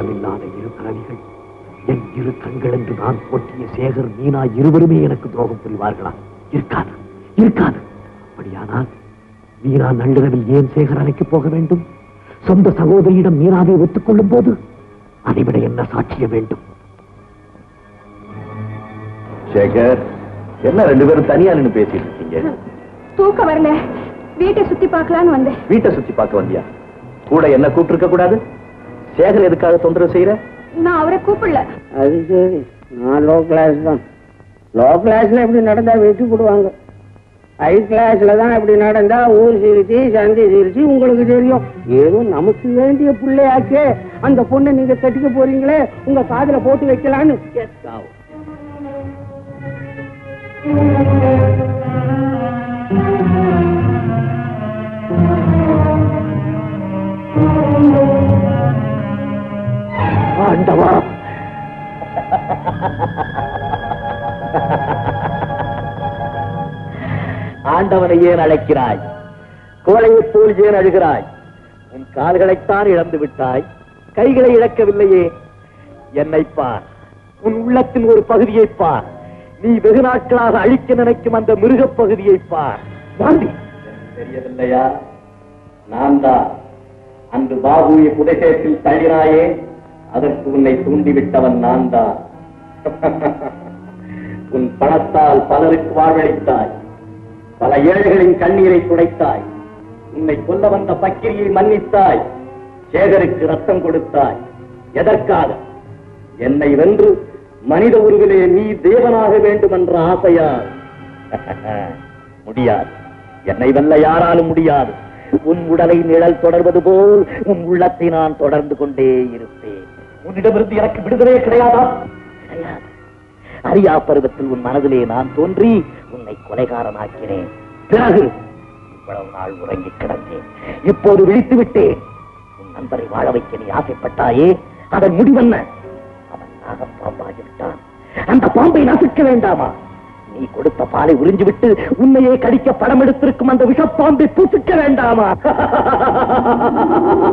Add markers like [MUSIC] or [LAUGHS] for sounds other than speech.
உள்ளமில்லாத இரு பிறவிகள் என் இரு கண்கள் என்று நான் போட்டிய சேகர் மீனா இருவருமே எனக்கு துரோகம் புரிவார்களா? இருக்காது இருக்காது. அப்படியானால் மீனா நள்ளிரவில் ஏன் சேகர் அறைக்கு போக வேண்டும்? சொந்த சகோதரியிடம் மீனாவை ஒத்துக்கொள்ளும் போது அதைவிட என்ன சாட்சியம் வேண்டும்? சேகர் என்ன ரெண்டு பேரும் தனியா நின்னு பேசிட்டு இருக்கீங்க? தூக்கம் வரல. வீட்டை சுத்தி பார்க்கலான்னு வந்தேன். வீட்டை சுத்தி பார்க்க வந்தியா? கூட என்ன கூப்பிட்டு கூடாது? சேகர் எதுக்காக தொந்தரவு செய்யற? நான் அவரை கூப்பிடல. அது சரி. நான் லோ கிளாஸ் தான். லோ கிளாஸ்ல எப்படி நடந்தா வெட்டி போடுவாங்க? ஹை கிளாஸ்ல தான் இப்படி நடந்தா ஊர் சிரிச்சு சந்தி சிரிச்சு உங்களுக்கு தெரியும். ஏதோ நமக்கு வேண்டிய பிள்ளையாச்சே. அந்த பொண்ணை நீங்க கட்டிக்க போறீங்களே உங்க காதுல போட்டு வைக்கலான்னு ஆண்டவா. ஆண்டவனை ஏன் அழைக்கிறாய்? கோழையைப் போல் ஏன் அழுகிறாய்? உன் கால்களைத்தான் இழந்து விட்டாய். கைகளை இழக்கவில்லையே. என்னை பார். உன் உள்ளத்தின் ஒரு பகுதியை பார். நீ வெகு நாட்களாக அழிக்க நினைக்கும் அந்த மிருகப் பகுதியை பார். தெரியவில்லையா? நான் தான் அன்று பாபுவை புதைசேற்றில் தள்ளினாயே. அதற்கு உன்னை தூண்டிவிட்டவன் நான் தான் [LAUGHS] உன் பணத்தால் பலருக்கு வாழ்வழித்தாய் பல ஏழைகளின் கண்ணீரை துடைத்தாய். உன்னை கொல்ல வந்த பக்கிரியை மன்னித்தாய். சேகருக்கு ரத்தம் கொடுத்தாய். எதற்காக? என்னை வென்று மனித உருவிலே நீ தேவனாக வேண்டும் என்ற ஆசையா [LAUGHS] முடியாது. என்னை வெல்ல யாராலும் முடியாது. உன் உடலை நிழல் தொடர்வது போல் உன் உள்ளத்தை நான் தொடர்ந்து கொண்டே இருப்பேன். உன்னிடமிருந்து எனக்கு விடுதலையே கிடையாதா? கிடையாது. அரியா பருவத்தில் உன் மனதிலே நான் தோன்றி உன்னை கொலைகாரனாக்கினேன். பிறகு? இவ்வளவு நாள் உறங்கி கிடந்தேன். இப்போது விழித்து விட்டேன் உன் நண்பரை வாழ வைக்க நீ ஆசைப்பட்டாயே? அதன் முடிவென்ன அவன் நாகம் பாம்பாகிவிட்டான். அந்த பாம்பை நசுக்க வேண்டாமா? நீ கொடுத்த பாலை உறிஞ்சு விட்டு உன்னையே கடிக்க படம் எடுத்திருக்கும் அந்த விஷப்பாம்பை புசுக்க வேண்டாமா? [LAUGHS]